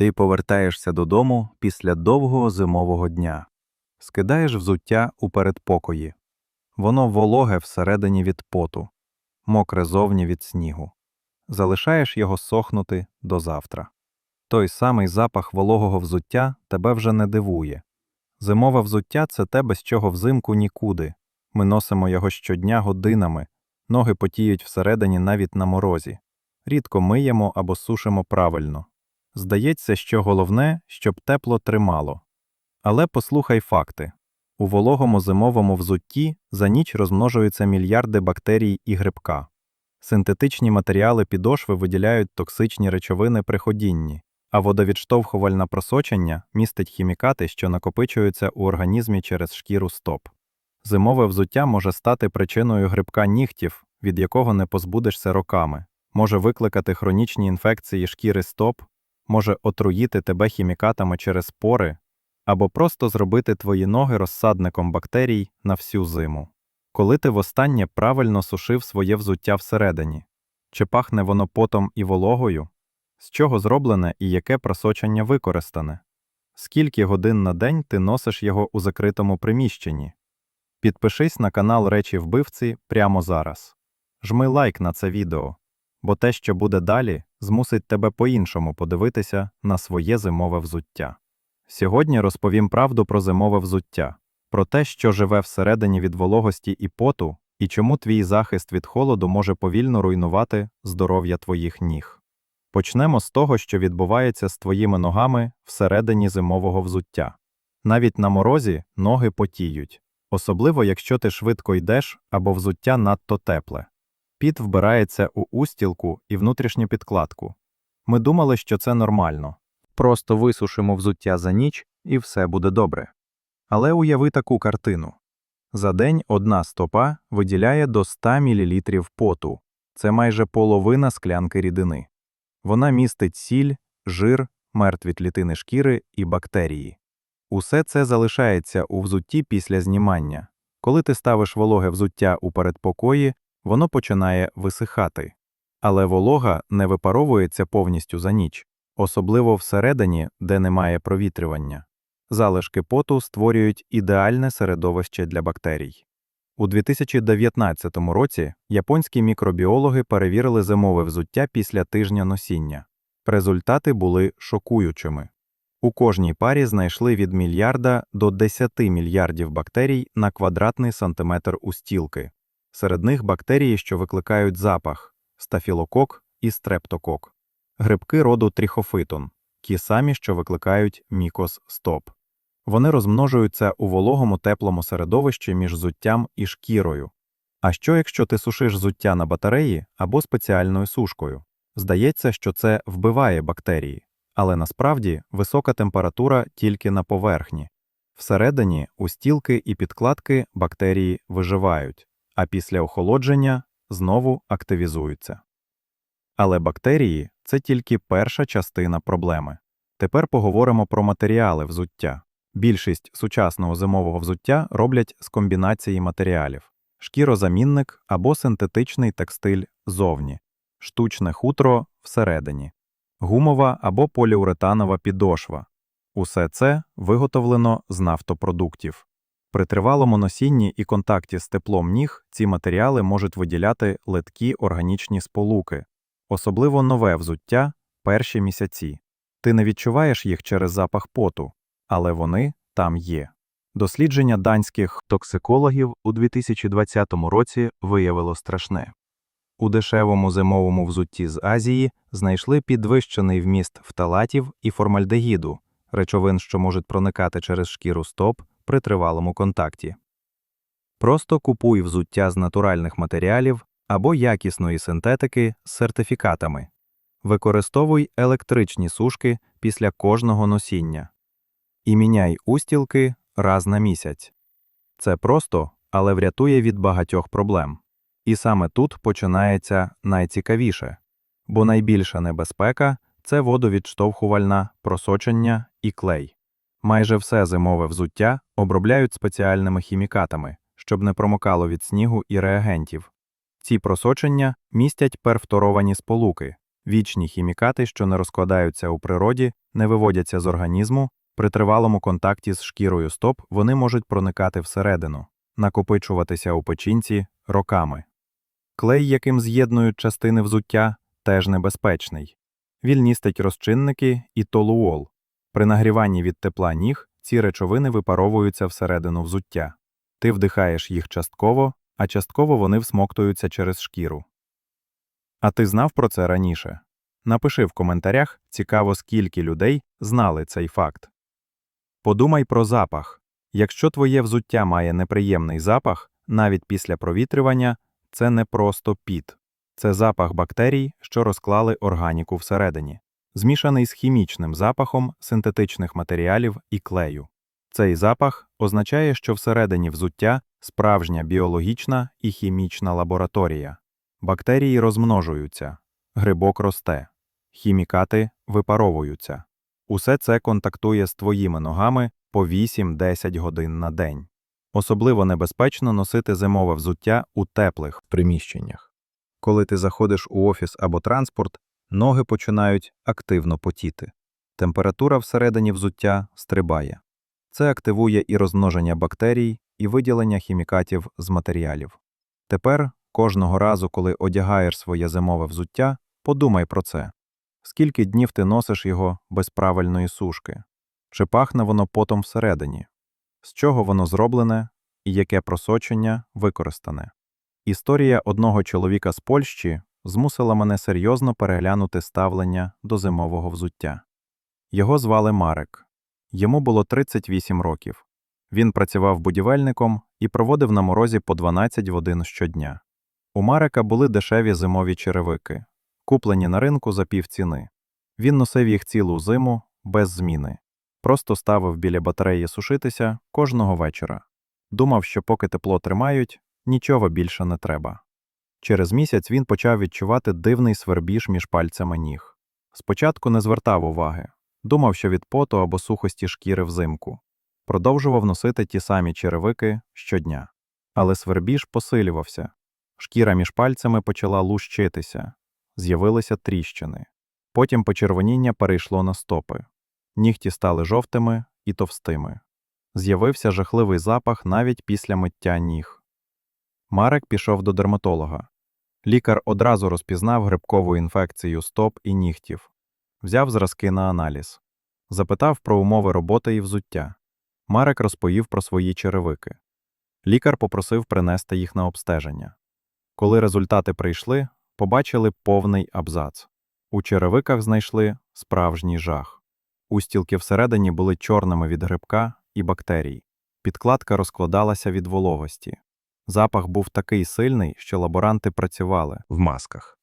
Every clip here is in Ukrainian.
Ти повертаєшся додому після довгого зимового дня, скидаєш взуття у передпокої. Воно вологе всередині від поту, мокре зовні від снігу. Залишаєш його сохнути до завтра. Той самий запах вологого взуття тебе вже не дивує. Зимове взуття це те, без чого взимку нікуди. Ми носимо його щодня годинами, ноги потіють всередині навіть на морозі. Рідко миємо або сушимо правильно. Здається, що головне, щоб тепло тримало. Але послухай факти. У вологому зимовому взутті за ніч розмножуються мільярди бактерій і грибка. Синтетичні матеріали підошви виділяють токсичні речовини при ходінні, а водовідштовхувальне просочення містить хімікати, що накопичуються у організмі через шкіру стоп. Зимове взуття може стати причиною грибка нігтів, від якого не позбудешся роками, може викликати хронічні інфекції шкіри стоп, може отруїти тебе хімікатами через пори або просто зробити твої ноги розсадником бактерій на всю зиму. Коли ти востаннє правильно сушив своє взуття всередині, чи пахне воно потом і вологою, з чого зроблене і яке просочення використане, скільки годин на день ти носиш його у закритому приміщенні. Підпишись на канал Речі Вбивці прямо зараз. Жми лайк на це відео, бо те, що буде далі, змусить тебе по-іншому подивитися на своє зимове взуття. Сьогодні розповім правду про зимове взуття, про те, що живе всередині від вологості і поту, і чому твій захист від холоду може повільно руйнувати здоров'я твоїх ніг. Почнемо з того, що відбувається з твоїми ногами всередині зимового взуття. Навіть на морозі ноги потіють, особливо якщо ти швидко йдеш або взуття надто тепле. Піт вбирається у устілку і внутрішню підкладку. Ми думали, що це нормально. Просто висушимо взуття за ніч і все буде добре. Але уяви таку картину. За день одна стопа виділяє до 100 мл поту. Це майже половина склянки рідини. Вона містить сіль, жир, мертві клітини шкіри і бактерії. Усе це залишається у взутті після знімання. Коли ти ставиш вологе взуття у передпокої, воно починає висихати. Але волога не випаровується повністю за ніч, особливо всередині, де немає провітрювання. Залишки поту створюють ідеальне середовище для бактерій. У 2019 році японські мікробіологи перевірили зимове взуття після тижня носіння. Результати були шокуючими. У кожній парі знайшли від мільярда до 10 мільярдів бактерій на квадратний сантиметр устілки. Серед них бактерії, що викликають запах стафілокок і стрептокок, грибки роду тріхофитон, ті самі, що викликають мікос стоп. Вони розмножуються у вологому теплому середовищі між зуттям і шкірою. А що якщо ти сушиш зуття на батареї або спеціальною сушкою? Здається, що це вбиває бактерії, але насправді висока температура тільки на поверхні. Всередині у стілки і підкладки бактерії виживають, а після охолодження знову активізуються. Але бактерії це тільки перша частина проблеми. Тепер поговоримо про матеріали взуття. Більшість сучасного зимового взуття роблять з комбінації матеріалів: шкірозамінник або синтетичний текстиль зовні, штучне хутро всередині, гумова або поліуретанова підошва. Усе це виготовлено з нафтопродуктів. При тривалому носінні і контакті з теплом ніг ці матеріали можуть виділяти литкі органічні сполуки, особливо нове взуття перші місяці. Ти не відчуваєш їх через запах поту, але вони там є. Дослідження данських токсикологів у 2020 році виявило страшне. У дешевому зимовому взутті з Азії знайшли підвищений вміст фталатів і формальдегіду, речовин, що можуть проникати через шкіру стоп при тривалому контакті. Просто купуй взуття з натуральних матеріалів або якісної синтетики з сертифікатами. Використовуй електричні сушки після кожного носіння. І міняй устілки раз на місяць. Це просто, але врятує від багатьох проблем. І саме тут починається найцікавіше, бо найбільша небезпека це водовідштовхувальна, просочення і клей. Майже все зимове взуття обробляють спеціальними хімікатами, щоб не промокало від снігу і реагентів. Ці просочення містять перфторовані сполуки, Вічні хімікати, що не розкладаються у природі, не виводяться з організму, при тривалому контакті з шкірою стоп вони можуть проникати всередину, накопичуватися у печінці роками. Клей, яким з'єднують частини взуття, теж небезпечний. Він містить розчинники і толуол. При нагріванні від тепла ніг ці речовини випаровуються всередину взуття. Ти вдихаєш їх частково, а частково вони всмоктуються через шкіру. А ти знав про це раніше? Напиши в коментарях, цікаво, скільки людей знали цей факт. Подумай про запах. Якщо твоє взуття має неприємний запах, навіть після провітрювання, це не просто піт. Це запах бактерій, що розклали органіку всередині, змішаний з хімічним запахом синтетичних матеріалів і клею. Цей запах означає, що всередині взуття справжня біологічна і хімічна лабораторія. Бактерії розмножуються, грибок росте, хімікати випаровуються. Усе це контактує з твоїми ногами по 8-10 годин на день. Особливо небезпечно носити зимове взуття у теплих приміщеннях. Коли ти заходиш у офіс або транспорт, ноги починають активно потіти. Температура всередині взуття стрибає. Це активує і розмноження бактерій, і виділення хімікатів з матеріалів. Тепер, кожного разу, коли одягаєш своє зимове взуття, подумай про це. Скільки днів ти носиш його без правильної сушки? Чи пахне воно потом всередині? З чого воно зроблене і яке просочення використане? Історія одного чоловіка з Польщі змусила мене серйозно переглянути ставлення до зимового взуття. Його звали Марек. Йому було 38 років. Він працював будівельником і проводив на морозі по 12 годин щодня. У Марека були дешеві зимові черевики, куплені на ринку за півціни. Він носив їх цілу зиму без зміни, просто ставив біля батареї сушитися кожного вечора. Думав, що поки тепло тримають, нічого більше не треба. Через місяць він почав відчувати дивний свербіж між пальцями ніг. Спочатку не звертав уваги, думав, що від поту або сухості шкіри взимку. Продовжував носити ті самі черевики щодня. Але свербіж посилювався. Шкіра між пальцями почала лущитися, з'явилися тріщини. Потім почервоніння перейшло на стопи. Нігті стали жовтими і товстими. З'явився жахливий запах навіть після миття ніг. Марек пішов до дерматолога. Лікар одразу розпізнав грибкову інфекцію стоп і нігтів, взяв зразки на аналіз, запитав про умови роботи і взуття. Марек розповів про свої черевики. Лікар попросив принести їх на обстеження. Коли результати прийшли, побачили повний абзац. У черевиках знайшли справжній жах. Устілки всередині були чорними від грибка і бактерій. Підкладка розкладалася від вологості. Запах був такий сильний, що лаборанти працювали в масках.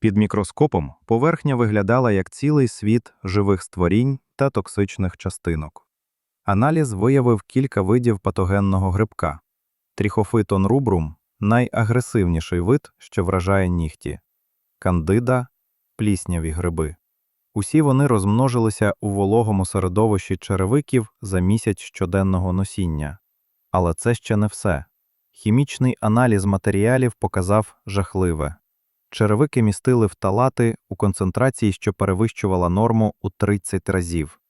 Під мікроскопом поверхня виглядала як цілий світ живих створінь та токсичних частинок. Аналіз виявив кілька видів патогенного грибка. Тріхофитон рубрум найагресивніший вид, що вражає нігті, кандида, плісняві гриби. Усі вони розмножилися у вологому середовищі черевиків за місяць щоденного носіння. Але це ще не все. Хімічний аналіз матеріалів показав жахливе. Черевики містили фталати у концентрації, що перевищувала норму у 30 разів.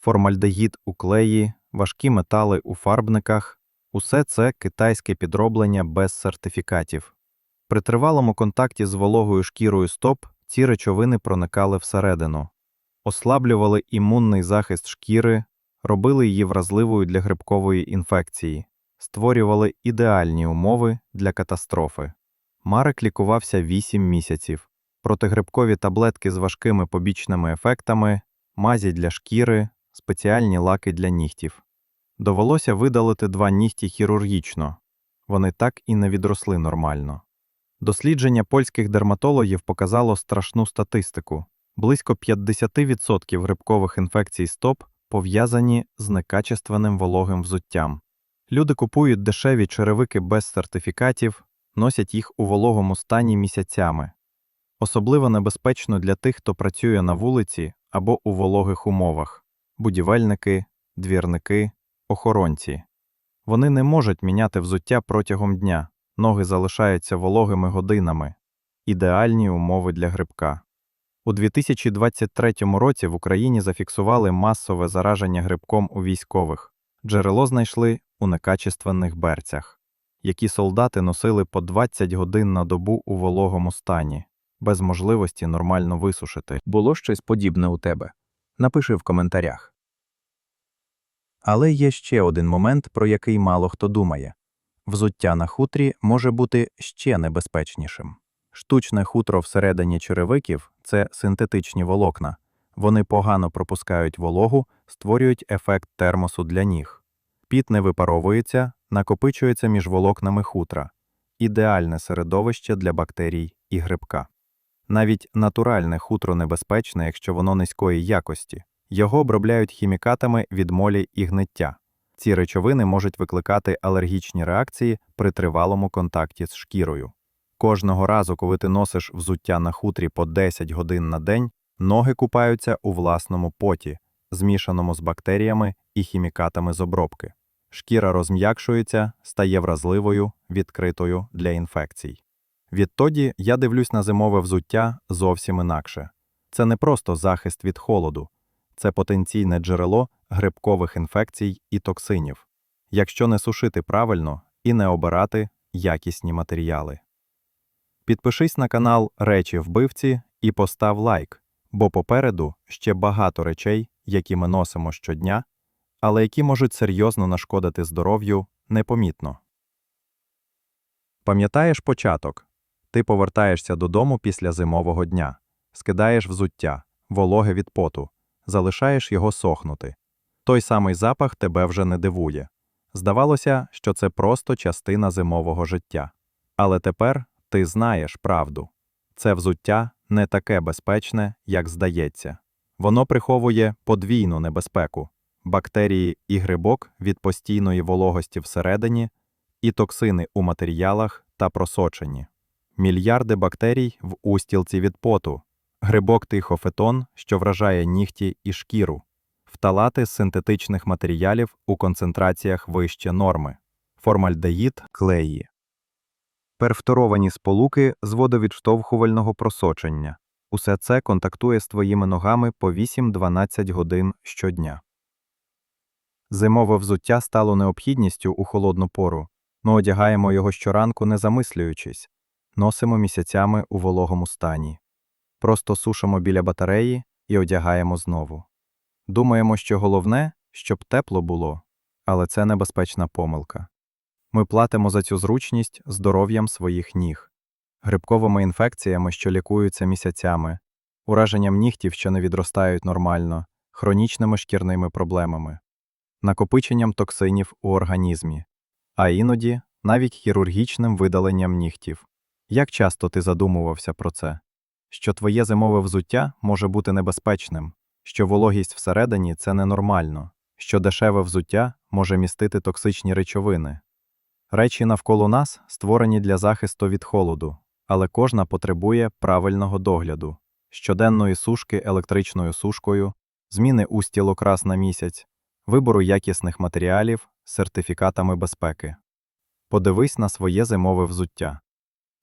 Формальдегід у клеї, важкі метали у фарбниках усе це китайське підроблення без сертифікатів. При тривалому контакті з вологою шкірою стоп ці речовини проникали всередину, ослаблювали імунний захист шкіри, робили її вразливою для грибкової інфекції, створювали ідеальні умови для катастрофи. Марек лікувався 8 місяців. Протигрибкові таблетки з важкими побічними ефектами, мазі для шкіри, спеціальні лаки для нігтів. Довелося видалити два нігті хірургічно, вони так і не відросли нормально. Дослідження польських дерматологів показало страшну статистику близько 50% грибкових інфекцій стоп пов'язані з некачественним вологим взуттям. Люди купують дешеві черевики без сертифікатів, носять їх у вологому стані місяцями. Особливо небезпечно для тих, хто працює на вулиці або у вологих умовах будівельники, двірники, охоронці. Вони не можуть міняти взуття протягом дня, ноги залишаються вологими годинами, ідеальні умови для грибка. У 2023 році в Україні зафіксували масове зараження грибком у військових. Джерело знайшли у некачественних берцях, які солдати носили по 20 годин на добу у вологому стані, без можливості нормально висушити. Було щось подібне у тебе? Напиши в коментарях. Але є ще один момент, про який мало хто думає. Взуття на хутрі може бути ще небезпечнішим. Штучне хутро всередині черевиків – це синтетичні волокна. Вони погано пропускають вологу, створюють ефект термосу для ніг. Піт не випаровується, накопичується між волокнами хутра. Ідеальне середовище для бактерій і грибка. Навіть натуральне хутро небезпечне, якщо воно низької якості. Його обробляють хімікатами від молі і гниття. Ці речовини можуть викликати алергічні реакції при тривалому контакті з шкірою. Кожного разу, коли ти носиш взуття на хутрі по 10 годин на день, ноги купаються у власному поті, змішаному з бактеріями і хімікатами з обробки. Шкіра розм'якшується, стає вразливою, відкритою для інфекцій. Відтоді я дивлюсь на зимове взуття зовсім інакше. Це не просто захист від холоду, це потенційне джерело грибкових інфекцій і токсинів, якщо не сушити правильно і не обирати якісні матеріали. Підпишись на канал Речі вбивці і постав лайк, бо попереду ще багато речей, які ми носимо щодня, але які можуть серйозно нашкодити здоров'ю непомітно. Пам'ятаєш початок? Ти повертаєшся додому після зимового дня, скидаєш взуття, вологе від поту, залишаєш його сохнути. Той самий запах тебе вже не дивує. Здавалося, що це просто частина зимового життя. Але тепер ти знаєш правду. Це взуття не таке безпечне, як здається. Воно приховує подвійну небезпеку бактерії і грибок від постійної вологості всередині, і токсини у матеріалах та просоченні. Мільярди бактерій в устілці від поту, грибок тихофетон, що вражає нігті і шкіру, фталати з синтетичних матеріалів у концентраціях вище норми, формальдеїд, клеї, перфторовані сполуки з водовідштовхувального просочення. Усе це контактує з твоїми ногами по 8-12 годин щодня. Зимове взуття стало необхідністю у холодну пору. Ми одягаємо його щоранку, не замислюючись, носимо місяцями у вологому стані. Просто сушимо біля батареї і одягаємо знову. Думаємо, що головне, щоб тепло було, але це небезпечна помилка. Ми платимо за цю зручність здоров'ям своїх ніг, грибковими інфекціями, що лікуються місяцями, ураженням нігтів, що не відростають нормально, хронічними шкірними проблемами, накопиченням токсинів у організмі, а іноді навіть хірургічним видаленням нігтів. Як часто ти задумувався про це? Що твоє зимове взуття може бути небезпечним, що вологість всередині це ненормально, що дешеве взуття може містити токсичні речовини. Речі навколо нас створені для захисту від холоду, але кожна потребує правильного догляду, щоденної сушки електричною сушкою, зміни устілок раз на місяць, вибору якісних матеріалів сертифікатами безпеки. Подивись на своє зимове взуття.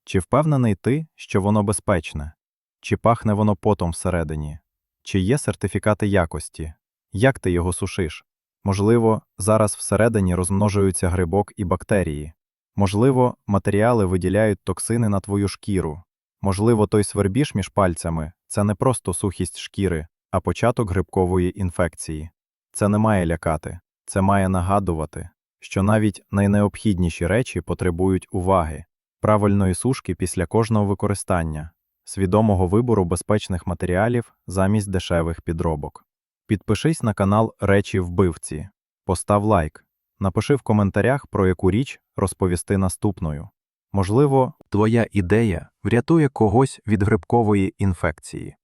Чи впевнений ти, що воно безпечне? Чи пахне воно потом всередині? Чи є сертифікати якості? Як ти його сушиш? Можливо, зараз всередині розмножуються грибок і бактерії. Можливо, матеріали виділяють токсини на твою шкіру. Можливо, той свербіж між пальцями це не просто сухість шкіри, а початок грибкової інфекції. Це не має лякати, це має нагадувати, що навіть найнеобхідніші речі потребують уваги, правильної сушки після кожного використання, свідомого вибору безпечних матеріалів замість дешевих підробок. Підпишись на канал Речі вбивці, постав лайк, напиши в коментарях, про яку річ розповісти наступною. Можливо, твоя ідея врятує когось від грибкової інфекції,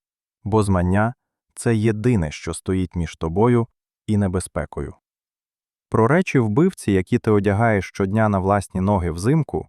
бо знання це єдине, що стоїть між тобою і небезпекою. Про речі вбивці, які ти одягаєш щодня на власні ноги взимку,